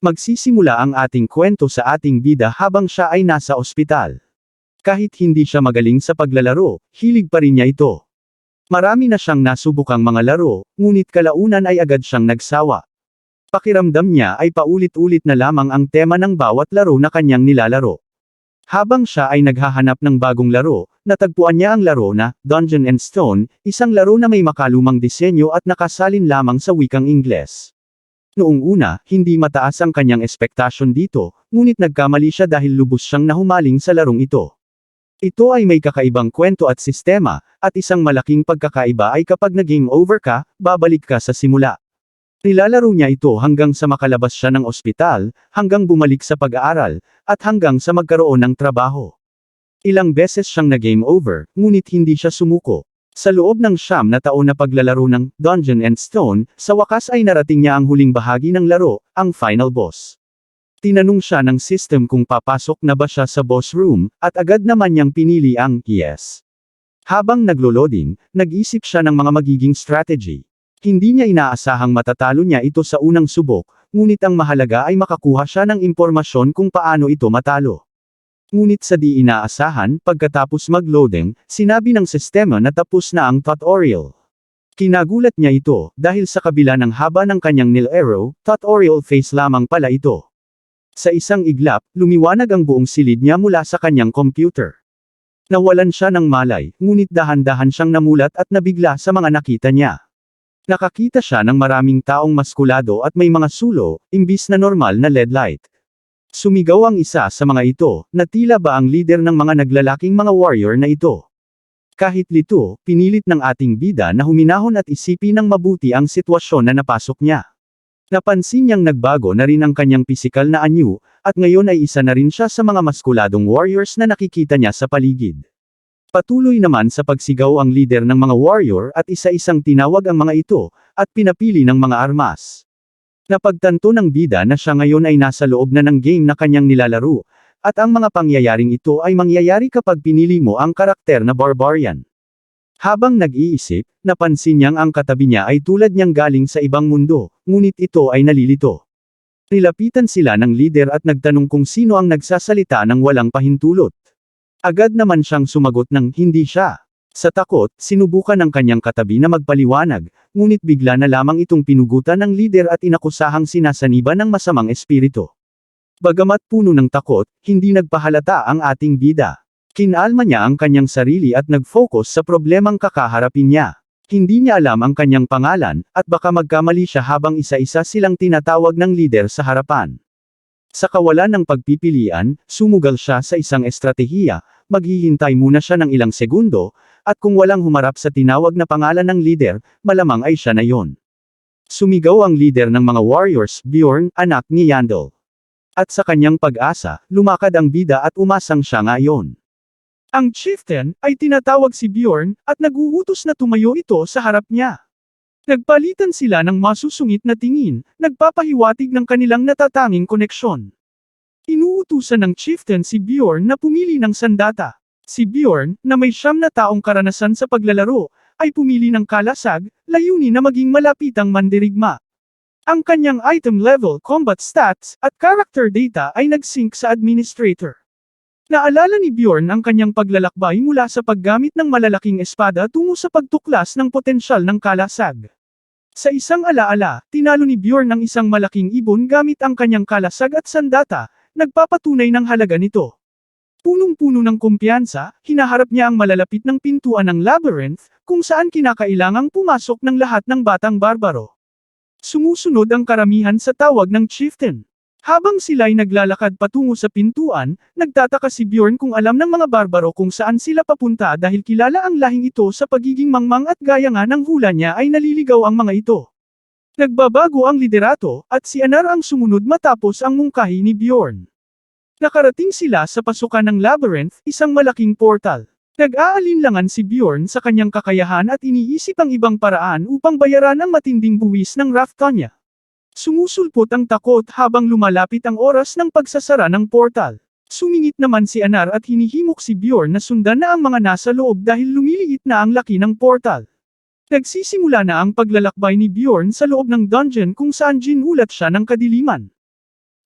Magsisimula ang ating kwento sa ating bida habang siya ay nasa ospital. Kahit hindi siya magaling sa paglalaro, hilig pa rin niya ito. Marami na siyang nasubukang mga laro, ngunit kalaunan ay agad siyang nagsawa. Pakiramdam niya ay paulit-ulit na lamang ang tema ng bawat laro na kanyang nilalaro. Habang siya ay naghahanap ng bagong laro, natagpuan niya ang laro na Dungeon and Stone, isang laro na may makalumang disenyo at nakasalin lamang sa wikang Ingles. Noong una, hindi mataas ang kanyang ekspektasyon dito, ngunit nagkamali siya dahil lubos siyang nahumaling sa larong ito. Ito ay may kakaibang kwento at sistema, at isang malaking pagkakaiba ay kapag na-game over ka, babalik ka sa simula. Nilalaro niya ito hanggang sa makalabas siya ng ospital, hanggang bumalik sa pag-aaral, at hanggang sa magkaroon ng trabaho. Ilang beses siyang na-game over, ngunit hindi siya sumuko. Sa loob ng siyam na taon na paglalaro ng Dungeon and Stone, sa wakas ay narating niya ang huling bahagi ng laro, ang final boss. Tinanong siya ng system kung papasok na ba siya sa boss room, at agad naman niyang pinili ang yes. Habang naglo-loading, nag-isip siya ng mga magiging strategy. Hindi niya inaasahang matatalo niya ito sa unang subok, ngunit ang mahalaga ay makakuha siya ng impormasyon kung paano ito matalo. Ngunit sa di inaasahan, pagkatapos mag-loading, sinabi ng sistema na tapos na ang tutorial. Kinagulat niya ito, dahil sa kabila ng haba ng kanyang nil arrow, tutorial face lamang pala ito. Sa isang iglap, lumiwanag ang buong silid niya mula sa kanyang computer. Nawalan siya ng malay, ngunit dahan-dahan siyang namulat at nabigla sa mga nakita niya. Nakakita siya ng maraming taong maskulado at may mga sulo, imbis na normal na LED light. Sumigaw ang isa sa mga ito, na tila ba ang leader ng mga naglalaking mga warrior na ito. Kahit lito, pinilit ng ating bida na huminahon at isipin ng mabuti ang sitwasyon na napasok niya. Napansin niyang nagbago na rin ang kanyang pisikal na anyo, at ngayon ay isa na rin siya sa mga maskuladong warriors na nakikita niya sa paligid. Patuloy naman sa pagsigaw ang leader ng mga warrior at isa-isang tinawag ang mga ito, at pinapili ng mga armas. Napagtanto ng bida na siya ngayon ay nasa loob na ng game na kanyang nilalaro, at ang mga pangyayaring ito ay mangyayari kapag pinili mo ang karakter na barbarian. Habang nag-iisip, napansin niyang ang katabi niya ay tulad niyang galing sa ibang mundo, ngunit ito ay nalilito. Nilapitan sila ng leader at nagtanong kung sino ang nagsasalita ng walang pahintulot. Agad naman siyang sumagot ng hindi siya. Sa takot, sinubukan ng kanyang katabi na magpaliwanag, ngunit bigla na lamang itong pinugutan ng lider at inakusahang sinasaniban ng masamang espiritu. Bagamat puno ng takot, hindi nagpahalata ang ating bida. Kinalma niya ang kanyang sarili at nag-focus sa problemang kakaharapin niya. Hindi niya alam ang kanyang pangalan, at baka magkamali siya habang isa-isa silang tinatawag ng lider sa harapan. Sa kawalan ng pagpipilian, sumugal siya sa isang estratehiya, maghihintay muna siya ng ilang segundo, at kung walang humarap sa tinawag na pangalan ng leader, malamang ay siya na yon. Sumigaw ang leader ng mga warriors, Bjorn, anak ni Yandel. At sa kanyang pag-asa, lumakad ang bida at umasang siya ngayon. Ang chieftain, ay tinatawag si Bjorn, at naguutos na tumayo ito sa harap niya. Nagpalitan sila ng masusungit na tingin, nagpapahiwatig ng kanilang natatanging koneksyon. Inuutusan ng chieftain si Bjorn na pumili ng sandata. Si Bjorn, na may siyam na taong karanasan sa paglalaro, ay pumili ng kalasag, layunin na maging malapitang mandirigma. Ang kanyang item level, combat stats, at character data ay nag-sync sa administrator. Naalala ni Bjorn ang kanyang paglalakbay mula sa paggamit ng malalaking espada tungo sa pagtuklas ng potensyal ng kalasag. Sa isang alaala, tinalo ni Bjorn ang isang malaking ibon gamit ang kanyang kalasag at sandata, nagpapatunay ng halaga nito. Punong-puno ng kumpiyansa, hinaharap niya ang malalapit ng pintuan ng labyrinth, kung saan kinakailangang pumasok ng lahat ng batang barbaro. Sumusunod ang karamihan sa tawag ng chieftain. Habang sila'y naglalakad patungo sa pintuan, nagtataka si Bjorn kung alam ng mga barbaro kung saan sila papunta dahil kilala ang lahing ito sa pagiging mangmang at gaya nga ng hula niya ay naliligaw ang mga ito. Nagbabago ang liderato, at si Anar ang sumunod matapos ang mungkahi ni Bjorn. Nakarating sila sa pasukan ng labyrinth, isang malaking portal. Nag-aalinlangan si Bjorn sa kanyang kakayahan at iniisip ang ibang paraan upang bayaran ang matinding buwis ng Raftanya. Sumusulpot ang takot habang lumalapit ang oras ng pagsasara ng portal. Sumingit naman si Anar at hinihimok si Bjorn na sundan na ang mga nasa loob dahil lumiliit na ang laki ng portal. Nagsisimula na ang paglalakbay ni Bjorn sa loob ng dungeon kung saan ginulat siya ng kadiliman.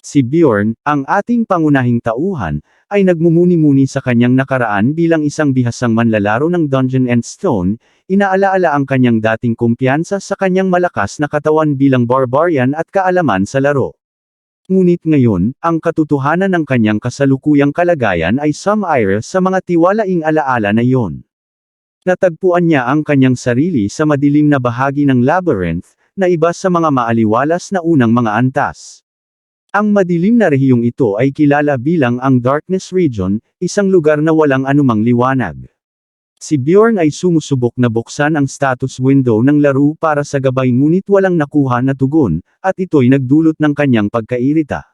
Si Bjorn, ang ating pangunahing tauhan, ay nagmumuni-muni sa kanyang nakaraan bilang isang bihasang manlalaro ng Dungeon and Stone, inaalaala ang kanyang dating kumpiyansa sa kanyang malakas na katawan bilang barbarian at kaalaman sa laro. Ngunit ngayon, ang katotohanan ng kanyang kasalukuyang kalagayan ay sumire sa mga tiwalaing alaala na iyon. Natagpuan niya ang kanyang sarili sa madilim na bahagi ng labyrinth, na iba sa mga maaliwalas na unang mga antas. Ang madilim na rehiyong ito ay kilala bilang ang Darkness Region, isang lugar na walang anumang liwanag. Si Bjorn ay sumusubok na buksan ang status window ng laro para sa gabay ngunit walang nakuha na tugon, at ito'y nagdulot ng kanyang pagkairita.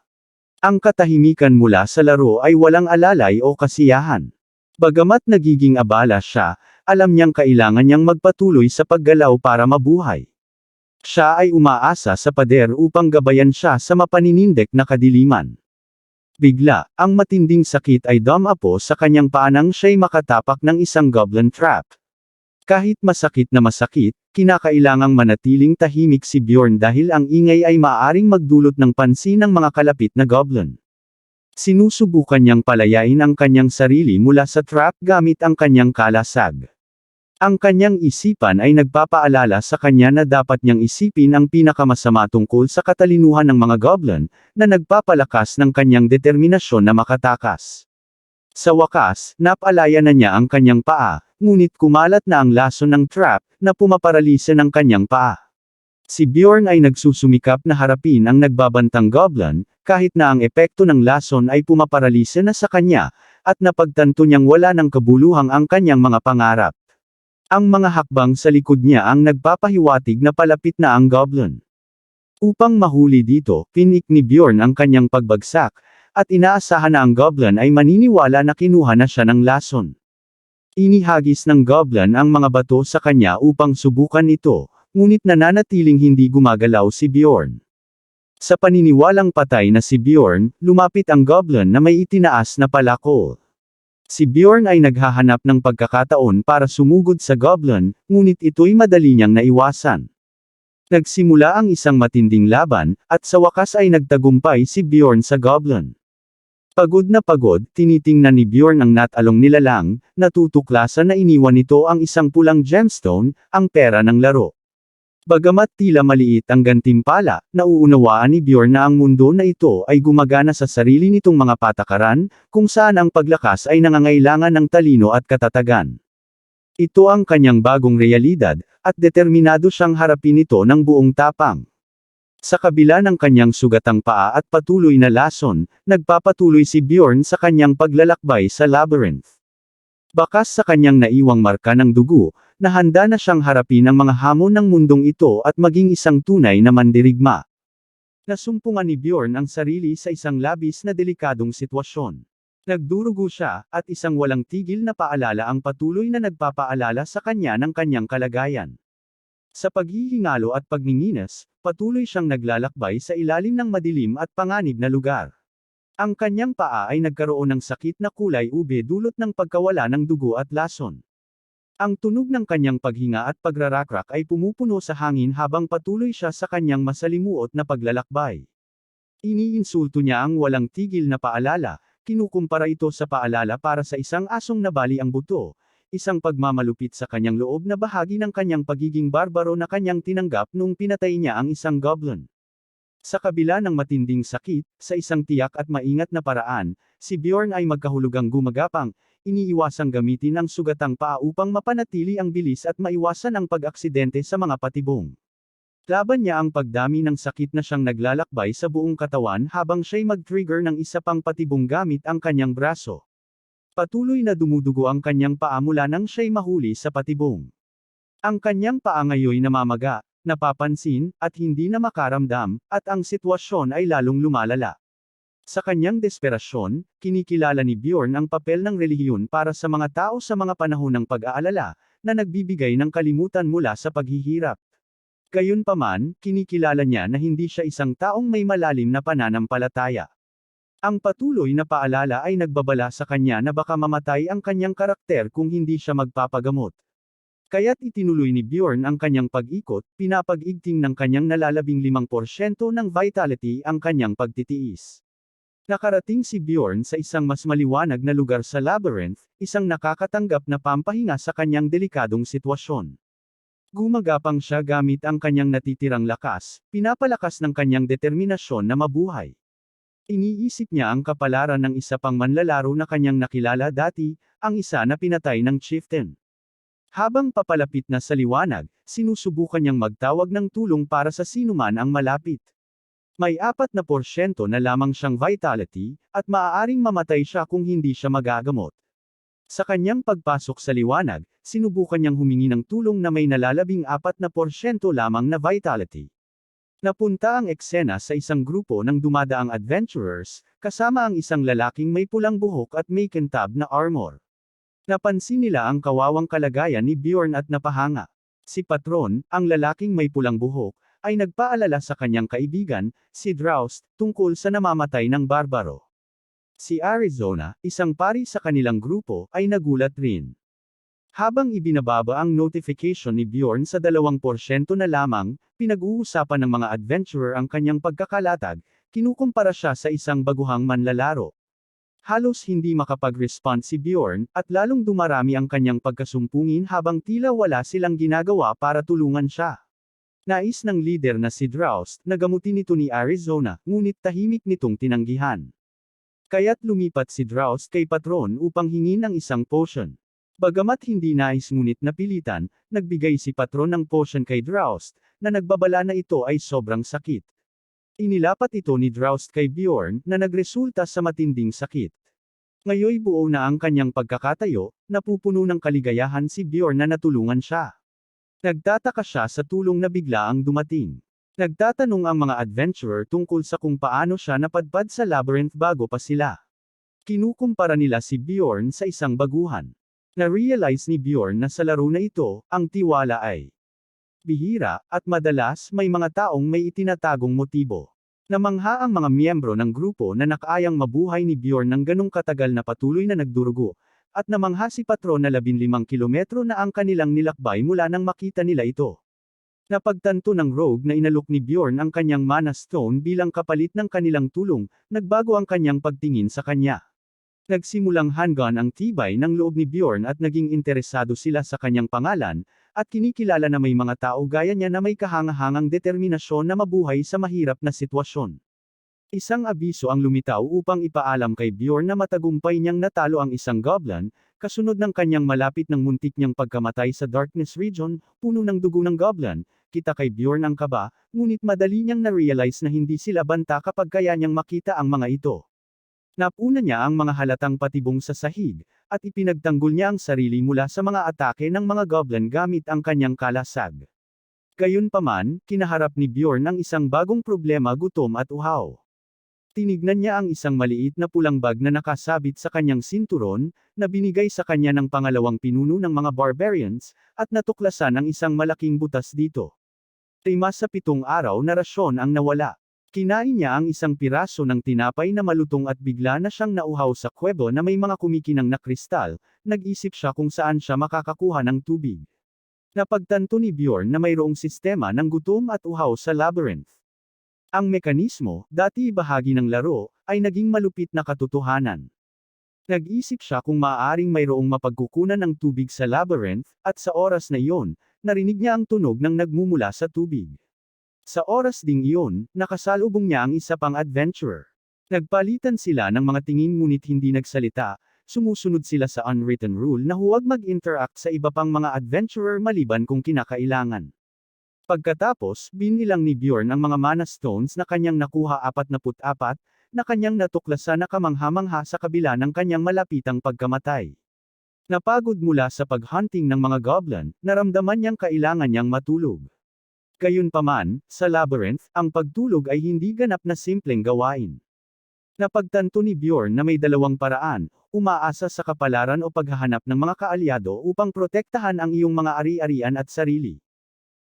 Ang katahimikan mula sa laro ay walang alalay o kasiyahan. Bagamat nagiging abala siya, alam niyang kailangan niyang magpatuloy sa paggalaw para mabuhay. Siya ay umaasa sa pader upang gabayan siya sa mapaninindik na kadiliman. Bigla, ang matinding sakit ay dumapo sa kanyang paanang siya'y makatapak ng isang goblin trap. Kahit masakit na masakit, kinakailangang manatiling tahimik si Bjorn dahil ang ingay ay maaaring magdulot ng pansin ng mga kalapit na goblin. Sinusubukan niyang palayain ang kanyang sarili mula sa trap gamit ang kanyang kalasag. Ang kanyang isipan ay nagpapaalala sa kanya na dapat niyang isipin ang pinakamasama tungkol sa katalinuhan ng mga goblin, na nagpapalakas ng kanyang determinasyon na makatakas. Sa wakas, napalaya na niya ang kanyang paa, ngunit kumalat na ang lason ng trap, na pumaparalisa ng kanyang paa. Si Bjorn ay nagsusumikap na harapin ang nagbabantang goblin, kahit na ang epekto ng lason ay pumaparalisa na sa kanya, at napagtanto niyang wala ng kabuluhang ang kanyang mga pangarap. Ang mga hakbang sa likod niya ang nagpapahiwatig na palapit na ang goblin. Upang mahuli dito, pinik ni Bjorn ang kanyang pagbagsak, at inaasahan na ang goblin ay maniniwala na kinuha na siya ng lason. Inihagis ng goblin ang mga bato sa kanya upang subukan ito, ngunit nananatiling hindi gumagalaw si Bjorn. Sa paniniwalang patay na si Bjorn, lumapit ang goblin na may itinaas na palakol. Si Bjorn ay naghahanap ng pagkakataon para sumugod sa goblin, ngunit ito'y madali niyang naiwasan. Nagsimula ang isang matinding laban, at sa wakas ay nagtagumpay si Bjorn sa goblin. Pagod na pagod, tinitingnan ni Bjorn ang natalong nilalang, natutuklasan na iniwan nito ang isang pulang gemstone, ang pera ng laro. Bagamat tila maliit ang gantimpala, nauunawaan ni Bjorn na ang mundo na ito ay gumagana sa sarili nitong mga patakaran, kung saan ang paglakas ay nangangailangan ng talino at katatagan. Ito ang kanyang bagong realidad, at determinado siyang harapin ito ng buong tapang. Sa kabila ng kanyang sugatang paa at patuloy na lason, nagpapatuloy si Bjorn sa kanyang paglalakbay sa labyrinth. Bakas sa kanyang naiwang marka ng dugo, na handa na siyang harapin ang mga hamon ng mundong ito at maging isang tunay na mandirigma. Nasumpungan ni Bjorn ang sarili sa isang labis na delikadong sitwasyon. Nagdurugo siya, at isang walang tigil na paalala ang patuloy na nagpapaalala sa kanya ng kanyang kalagayan. Sa paghihingalo at pagninginas, patuloy siyang naglalakbay sa ilalim ng madilim at panganib na lugar. Ang kanyang paa ay nagkaroon ng sakit na kulay ube dulot ng pagkawala ng dugo at lason. Ang tunog ng kanyang paghinga at pagrarakrak ay pumupuno sa hangin habang patuloy siya sa kanyang masalimuot na paglalakbay. Iniinsulto niya ang walang tigil na paalala, kinukumpara ito sa paalala para sa isang asong nabali ang buto, isang pagmamalupit sa kanyang loob na bahagi ng kanyang pagiging barbaro na kanyang tinanggap nung pinatay niya ang isang goblin. Sa kabila ng matinding sakit, sa isang tiyak at maingat na paraan, si Bjorn ay magkahulugang gumagapang, iniiwasang gamitin ang sugatang paa upang mapanatili ang bilis at maiwasan ang pag-aksidente sa mga patibong. Laban niya ang pagdami ng sakit na siyang naglalakbay sa buong katawan habang siya'y mag-trigger ng isa pang patibong gamit ang kanyang braso. Patuloy na dumudugo ang kanyang paa mula nang siya'y mahuli sa patibong. Ang kanyang paa ngayoy namamaga, napapansin, at hindi na makaramdam, at ang sitwasyon ay lalong lumalala. Sa kanyang desperasyon, kinikilala ni Bjorn ang papel ng relihiyon para sa mga tao sa mga panahon ng pag-aalala, na nagbibigay ng kalimutan mula sa paghihirap. Gayunpaman, kinikilala niya na hindi siya isang taong may malalim na pananampalataya. Ang patuloy na paalala ay nagbabala sa kanya na baka mamatay ang kanyang karakter kung hindi siya magpapagamot. Kaya't itinuloy ni Bjorn ang kanyang pag-ikot, pinapag-igting ng kanyang nalalabing 5% ng vitality ang kanyang pagtitiis. Nakarating si Bjorn sa isang mas maliwanag na lugar sa labyrinth, isang nakakatanggap na pampahinga sa kanyang delikadong sitwasyon. Gumagapang siya gamit ang kanyang natitirang lakas, pinapalakas ng kanyang determinasyon na mabuhay. Iniisip niya ang kapalaran ng isa pang manlalaro na kanyang nakilala dati, ang isa na pinatay ng chieftain. Habang papalapit na sa liwanag, sinusubukan niyang magtawag ng tulong para sa sinuman ang malapit. May apat na porsyento na lamang siyang vitality, at maaaring mamatay siya kung hindi siya magagamot. Sa kanyang pagpasok sa liwanag, sinubukan niyang humingi ng tulong na may nalalabing apat na porsyento lamang na vitality. Napunta ang eksena sa isang grupo ng dumadaang adventurers, kasama ang isang lalaking may pulang buhok at may kintab na armor. Napansin nila ang kawawang kalagayan ni Bjorn at napahanga. Si Patron, ang lalaking may pulang buhok, ay nagpaalala sa kanyang kaibigan, si Droust, tungkol sa namamatay ng barbaro. Si Arizona, isang pari sa kanilang grupo, ay nagulat rin. Habang ibinababa ang notification ni Bjorn sa 2% na lamang, pinag-uusapan ng mga adventurer ang kanyang pagkakalatag, kinukumpara siya sa isang baguhang manlalaro. Halos hindi makapag-respond si Bjorn, at lalong dumarami ang kanyang pagkasumpungin habang tila wala silang ginagawa para tulungan siya. Nais ng leader na si Droust, na gamutin ito ni Arizona, ngunit tahimik nitong tinanggihan. Kaya't lumipat si Droust kay patron upang hingin ang isang potion. Bagamat hindi nais ngunit napilitan, nagbigay si patron ng potion kay Droust, na nagbabala na ito ay sobrang sakit. Inilapat ito ni Droust kay Bjorn, na nagresulta sa matinding sakit. Ngayoy buo na ang kanyang pagkakatayo, napupuno ng kaligayahan si Bjorn na natulungan siya. Nagtataka siya sa tulong na bigla ang dumating. Nagtatanong ang mga adventurer tungkol sa kung paano siya napadpad sa labyrinth bago pa sila. Kinukumpara nila si Bjorn sa isang baguhan. Na-realize ni Bjorn na sa laro na ito, ang tiwala ay bihira, at madalas may mga taong may itinatagong motibo. Namangha ang mga miyembro ng grupo na nakaayang mabuhay ni Bjorn ng ganong katagal na patuloy na nagdurugo, at namangha si patron na 15 kilometro na ang kanilang nilakbay mula nang makita nila ito. Napagtanto ng rogue na inalok ni Bjorn ang kanyang mana stone bilang kapalit ng kanilang tulong, nagbago ang kanyang pagtingin sa kanya. Nagsimulang hanggan ang tibay ng loob ni Bjorn at naging interesado sila sa kanyang pangalan, at kinikilala na may mga tao gaya niya na may kahangahangang determinasyon na mabuhay sa mahirap na sitwasyon. Isang abiso ang lumitaw upang ipaalam kay Bjorn na matagumpay niyang natalo ang isang goblin, kasunod ng kanyang malapit ng muntik niyang pagkamatay sa Darkness Region, puno ng dugo ng goblin, kita kay Bjorn ang kaba, ngunit madali niyang na-realize na hindi sila banta kapag kaya niyang makita ang mga ito. Napuna niya ang mga halatang patibong sa sahig, at ipinagtanggol niya ang sarili mula sa mga atake ng mga goblin gamit ang kanyang kalasag. Gayunpaman, kinaharap ni Bjorn ang isang bagong problema gutom at uhaw. Tinignan niya ang isang maliit na pulang bag na nakasabit sa kanyang sinturon, na binigay sa kanya ng pangalawang pinuno ng mga barbarians, at natuklasan ang isang malaking butas dito. Tema sa pitong araw na rasyon ang nawala. Kinain niya ang isang piraso ng tinapay na malutong at bigla na siyang nauhaw sa kwebo na may mga kumikinang na kristal, nag-isip siya kung saan siya makakakuha ng tubig. Napagtanto ni Bjorn na mayroong sistema ng gutom at uhaw sa labyrinth. Ang mekanismo, dati bahagi ng laro, ay naging malupit na katotohanan. Nag-isip siya kung maaaring mayroong mapagkukunan ng tubig sa labyrinth, at sa oras na iyon, narinig niya ang tunog ng nagmumula sa tubig. Sa oras ding iyon, nakasalubong niya ang isa pang adventurer. Nagpalitan sila ng mga tingin ngunit hindi nagsalita, sumusunod sila sa unwritten rule na huwag mag-interact sa iba pang mga adventurer maliban kung kinakailangan. Pagkatapos, binilang ni Bjorn ang mga mana stones na kanyang nakuha 44, na kanyang natuklasan na kamangha-mangha sa kabila ng kanyang malapitang pagkamatay. Napagod mula sa paghunting ng mga goblin, naramdaman niyang kailangan niyang matulog. Gayunpaman, sa labyrinth, ang pagtulog ay hindi ganap na simpleng gawain. Napagtanto ni Bjorn na may dalawang paraan, umaasa sa kapalaran o paghahanap ng mga kaalyado upang protektahan ang iyong mga ari-arian at sarili.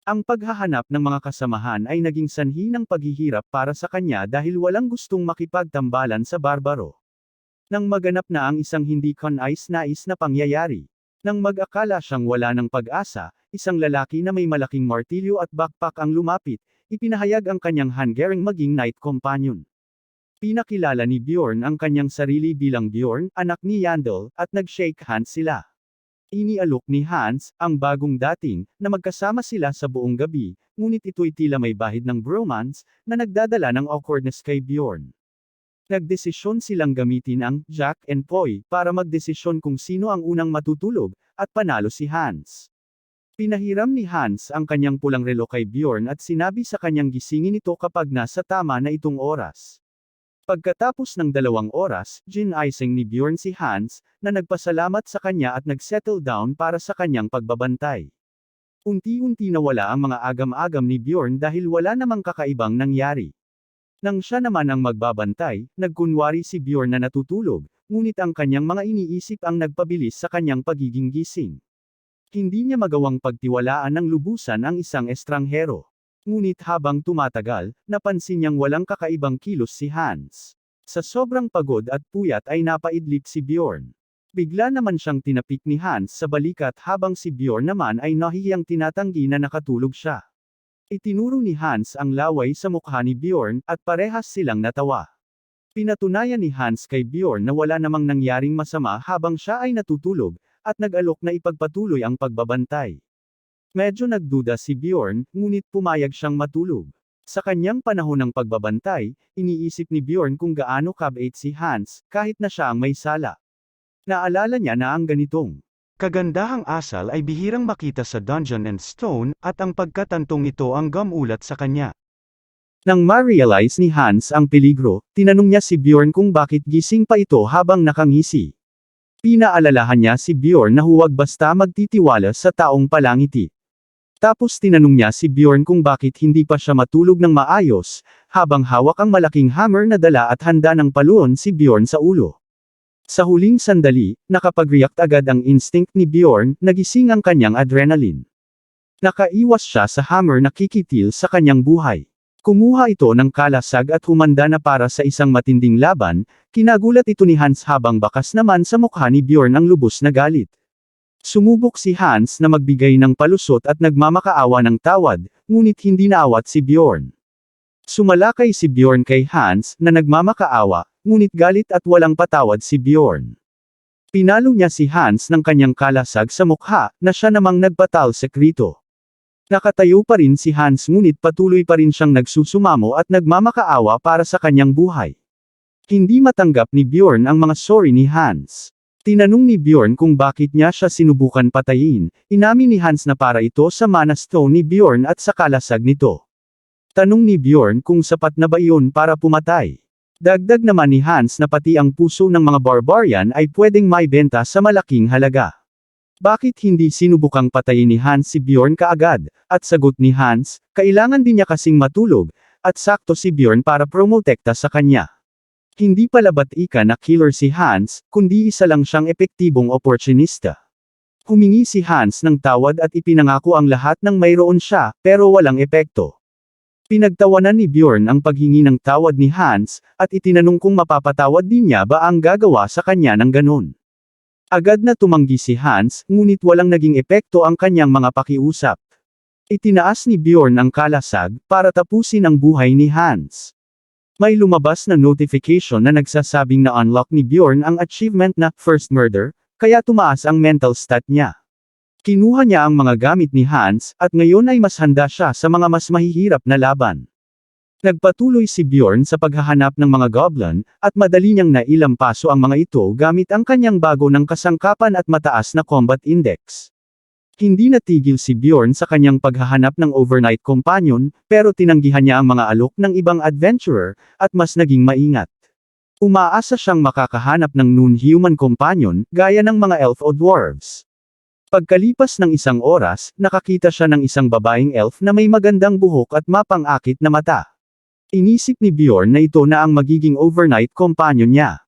Ang paghahanap ng mga kasamahan ay naging sanhi ng paghihirap para sa kanya dahil walang gustong makipagtambalan sa barbaro. Nang maganap na ang isang hindi kanais-nais na pangyayari. Nang mag-akala siyang wala ng pag-asa, isang lalaki na may malaking martilyo at backpack ang lumapit, ipinahayag ang kanyang Hungarian maging knight companion. Pinakilala ni Bjorn ang kanyang sarili bilang Bjorn, anak ni Yandel, at nag-shake hands sila. Inialok ni Hans, ang bagong dating, na magkasama sila sa buong gabi, ngunit ito'y tila may bahid ng bromance, na nagdadala ng awkwardness kay Bjorn. Nagdesisyon silang gamitin ang Jack and Poy para magdesisyon kung sino ang unang matutulog, at panalo si Hans. Pinahiram ni Hans ang kanyang pulang relo kay Bjorn at sinabi sa kanyang gisingin ito kapag nasa tama na itong oras. Pagkatapos ng dalawang oras, gin-icing ni Bjorn si Hans, na nagpasalamat sa kanya at nag-settle down para sa kanyang pagbabantay. Unti-unti nawala ang mga agam-agam ni Bjorn dahil wala namang kakaibang nangyari. Nang siya naman ang magbabantay, nagkunwari si Bjorn na natutulog, ngunit ang kanyang mga iniisip ang nagpabilis sa kanyang pagiging gising. Hindi niya magawang pagtiwalaan ng lubusan ang isang estranghero. Ngunit habang tumatagal, napansin niyang walang kakaibang kilos si Hans. Sa sobrang pagod at puyat ay napaidlip si Bjorn. Bigla naman siyang tinapik ni Hans sa balikat habang si Bjorn naman ay nahihiyang tinatanggi na nakatulog siya. Itinuro ni Hans ang laway sa mukha ni Bjorn, at parehas silang natawa. Pinatunayan ni Hans kay Bjorn na wala namang nangyaring masama habang siya ay natutulog, at nag-alok na ipagpatuloy ang pagbabantay. Medyo nagduda si Bjorn, ngunit pumayag siyang matulog. Sa kanyang panahon ng pagbabantay, iniisip ni Bjorn kung gaano kabait si Hans, kahit na siya ang may sala. Naalala niya na ang ganitong kagandahang asal ay bihirang makita sa Dungeon and Stone, at ang pagkatantong ito ang gamulat sa kanya. Nang ma-realize ni Hans ang peligro, tinanong niya si Bjorn kung bakit gising pa ito habang nakangisi. Pinaalalahan niya si Bjorn na huwag basta magtitiwala sa taong palangiti. Tapos tinanong niya si Bjorn kung bakit hindi pa siya matulog ng maayos, habang hawak ang malaking hammer na dala at handa ng paluon si Bjorn sa ulo. Sa huling sandali, nakapag-react agad ang instinct ni Bjorn, nagising ang kanyang adrenaline. Nakaiwas siya sa hammer na kikitil sa kanyang buhay. Kumuha ito ng kalasag at humanda na para sa isang matinding laban, kinagulat ito ni Hans habang bakas naman sa mukha ni Bjorn ang lubos na galit. Sumubok si Hans na magbigay ng palusot at nagmamakaawa ng tawad, ngunit hindi naawat si Bjorn. Sumalakay si Bjorn kay Hans na nagmamakaawa, ngunit galit at walang patawad si Bjorn. Pinalo niya si Hans ng kanyang kalasag sa mukha, na siya namang nagpatal sekrito. Nakatayo pa rin si Hans ngunit patuloy pa rin siyang nagsusumamo at nagmamakaawa para sa kanyang buhay. Hindi matanggap ni Bjorn ang mga sorry ni Hans. Tinanong ni Bjorn kung bakit niya siya sinubukan patayin, inamin ni Hans na para ito sa mana stone ni Bjorn at sa kalasag nito. Tanong ni Bjorn kung sapat na ba iyon para pumatay. Dagdag naman ni Hans na pati ang puso ng mga barbarian ay pwedeng maibenta sa malaking halaga. Bakit hindi sinubukang patayin ni Hans si Bjorn kaagad? At sagot ni Hans, kailangan din niya kasing matulog, at sakto si Bjorn para promotekta sa kanya. Hindi pala batika na killer si Hans, kundi isa lang siyang epektibong oportunista. Humingi si Hans ng tawad at ipinangako ang lahat ng mayroon siya, pero walang epekto. Pinagtawanan ni Bjorn ang paghingi ng tawad ni Hans, at itinanong kung mapapatawad din niya ba ang gagawa sa kanya ng ganon. Agad na tumanggi si Hans, ngunit walang naging epekto ang kanyang mga pakiusap. Itinaas ni Bjorn ang kalasag, para tapusin ang buhay ni Hans. May lumabas na notification na nagsasabing na unlock ni Bjorn ang achievement na First Murder, kaya tumaas ang mental stat niya. Kinuha niya ang mga gamit ni Hans, at ngayon ay mas handa siya sa mga mas mahihirap na laban. Nagpatuloy si Bjorn sa paghahanap ng mga goblin, at madali niyang nailampaso ang mga ito gamit ang kanyang bago ng kasangkapan at mataas na combat index. Hindi natigil si Bjorn sa kanyang paghahanap ng overnight companion, pero tinanggihan niya ang mga alok ng ibang adventurer, at mas naging maingat. Umaasa siyang makakahanap ng noon-human companion, gaya ng mga elf o dwarves. Pagkalipas ng isang oras, nakakita siya ng isang babaeng elf na may magandang buhok at mapang-akit na mata. Inisip ni Bjorn na ito na ang magiging overnight companion niya.